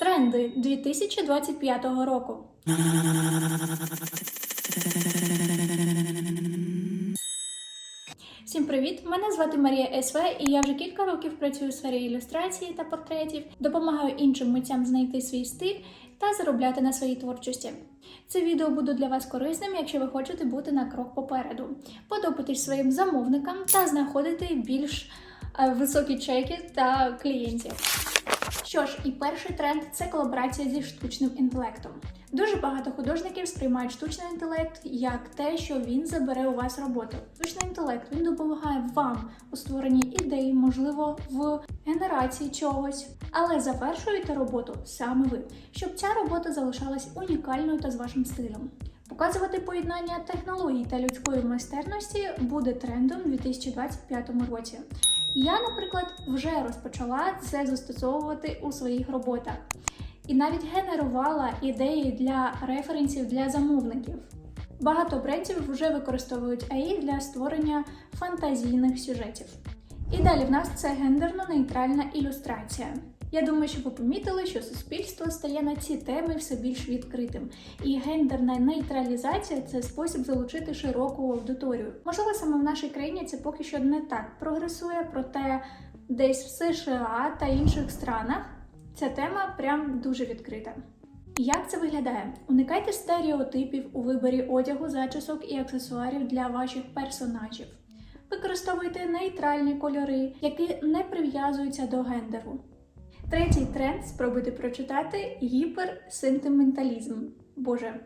Тренди 2025 року. Всім привіт! Мене звати Марія СВ, і я вже кілька років працюю у сфері ілюстрації та портретів, допомагаю іншим митцям знайти свій стиль та заробляти на своїй творчості. Це відео буде для вас корисним, якщо ви хочете бути на крок попереду, подобатись своїм замовникам та знаходити більш е, високі чеки та клієнтів. Що ж, і перший тренд це колаборація зі штучним інтелектом. Дуже багато художників сприймають штучний інтелект як те, що він забере у вас роботу. Штучний інтелект він допомагає вам у створенні ідей, можливо, в генерації чогось, але завершуєте роботу саме ви, щоб ця робота залишалась унікальною та з вашим стилем. Показувати поєднання технологій та людської майстерності буде трендом у 2025 році. Я, наприклад, вже розпочала це застосовувати у своїх роботах і навіть генерувала ідеї для референсів для замовників. Багато брендів вже використовують AI для створення фантазійних сюжетів. І далі в нас це гендерно-нейтральна ілюстрація. Я думаю, що ви помітили, що суспільство стає на ці теми все більш відкритим. І гендерна нейтралізація це спосіб залучити широку аудиторію. Можливо, саме в нашій країні це поки що не так прогресує, проте десь в США та інших странах ця тема прям дуже відкрита. Як це виглядає? Уникайте стереотипів у виборі одягу, зачісок і аксесуарів для ваших персонажів. Використовуйте нейтральні кольори, які не прив'язуються до гендеру. Третій тренд спробуйте прочитати гіперсентименталізм. Боже,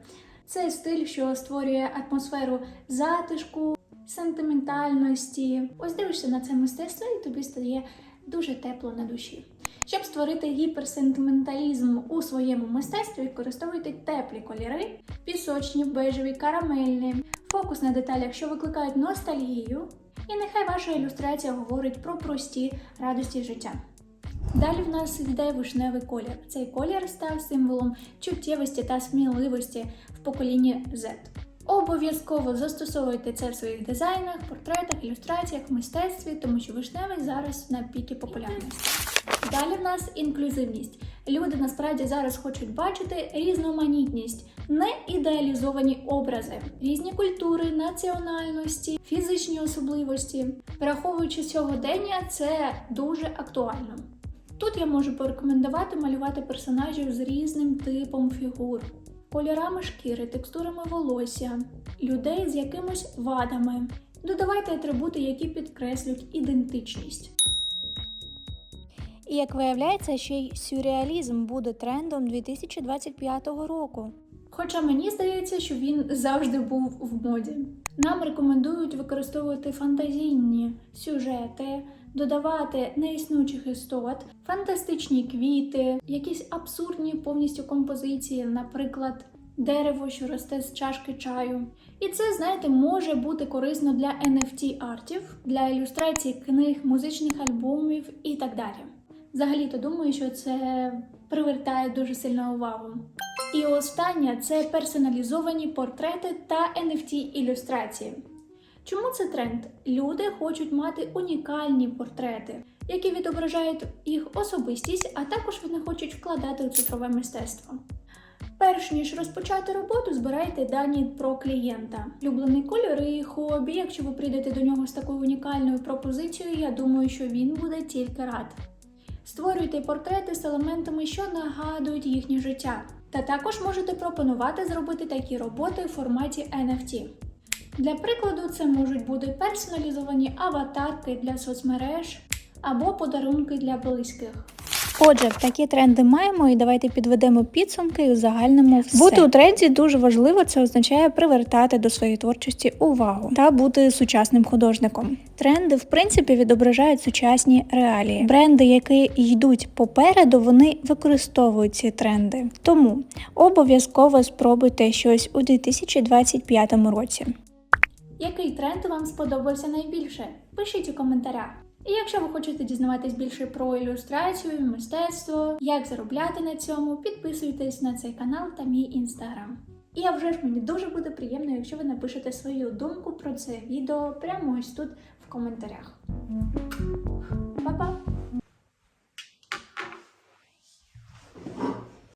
це стиль, що створює атмосферу затишку, сентиментальності. Ось дивишся на це мистецтво, і тобі стає дуже тепло на душі. Щоб створити гіперсентименталізм у своєму мистецтві, використовуйте теплі кольори, пісочні, бежеві, карамельні, фокус на деталях, що викликають ностальгію, і нехай ваша ілюстрація говорить про прості радості життя. Далі в нас йде вишневий колір. Цей колір став символом чуттєвості та сміливості в поколінні Z. Обов'язково застосовуйте це в своїх дизайнах, портретах, ілюстраціях, мистецтві, тому що вишневий зараз на піки популярності. Далі в нас інклюзивність. Люди насправді зараз хочуть бачити різноманітність, не ідеалізовані образи, різні культури, національності, фізичні особливості. Враховуючи сьогодення, це дуже актуально. Тут я можу порекомендувати малювати персонажів з різним типом фігур, кольорами шкіри, текстурами волосся, людей з якимись вадами. Додавайте атрибути, які підкреслюють ідентичність. І як виявляється, ще й сюрреалізм буде трендом 2025 року. Хоча мені здається, що він завжди був в моді. Нам рекомендують використовувати фантазійні сюжети, додавати неіснуючих істот, фантастичні квіти, якісь абсурдні повністю композиції, наприклад, дерево, що росте з чашки чаю. І це, знаєте, може бути корисно для NFT артів, для ілюстрації книг, музичних альбомів і так далі. Взагалі-то думаю, що це привертає дуже сильно увагу. І останнє це персоналізовані портрети та NFT ілюстрації. Чому це тренд? Люди хочуть мати унікальні портрети, які відображають їх особистість, а також вони хочуть вкладати у цифрове мистецтво. Перш ніж розпочати роботу, збирайте дані про клієнта, улюблені кольори, хобі. Якщо ви прийдете до нього з такою унікальною пропозицією, я думаю, що він буде тільки рад. Створюйте портрети з елементами, що нагадують їхнє життя. Та також можете пропонувати зробити такі роботи у форматі NFT. Для прикладу, це можуть бути персоналізовані аватарки для соцмереж або подарунки для близьких. Отже, такі тренди маємо, і давайте підведемо підсумки і узагальнимо все. Бути у тренді дуже важливо. Це означає привертати до своєї творчості увагу та бути сучасним художником. Тренди, в принципі, відображають сучасні реалії. Бренди, які йдуть попереду, вони використовують ці тренди. Тому обов'язково спробуйте щось у 2025 році. Який тренд вам сподобався найбільше? Пишіть у коментарях. І якщо ви хочете дізнаватись більше про ілюстрацію, мистецтво, як заробляти на цьому, підписуйтесь на цей канал та мій інстаграм. І а вже ж мені дуже буде приємно, якщо ви напишете свою думку про це відео прямо ось тут в коментарях. Па-па!